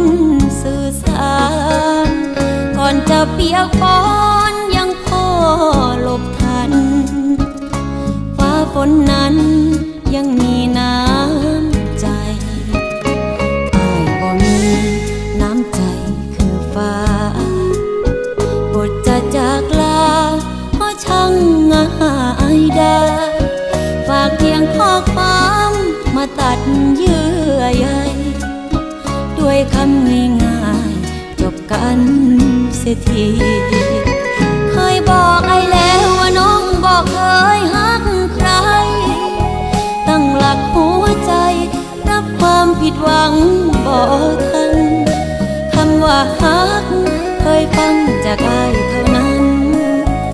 นสื่อสาร ก่อนจะเปียกปอนยังพ่อหลบทัน ฟ้าฝนนั้นยังมีน้ำใจอายบ่มีน้ำใจคือฟ้าบทจะจากลาก็ช่างง่ายได้ ฝากเพียงข้อความมาตัดเยื่อใย คำง่ายๆจบกันเสียทีเคยบอกไอ้แล้วว่าน้องบอกเคยหักใคร ตั้งหลักหัวใจรับความผิดหวังบอกทันคำว่าหักเคยฟัง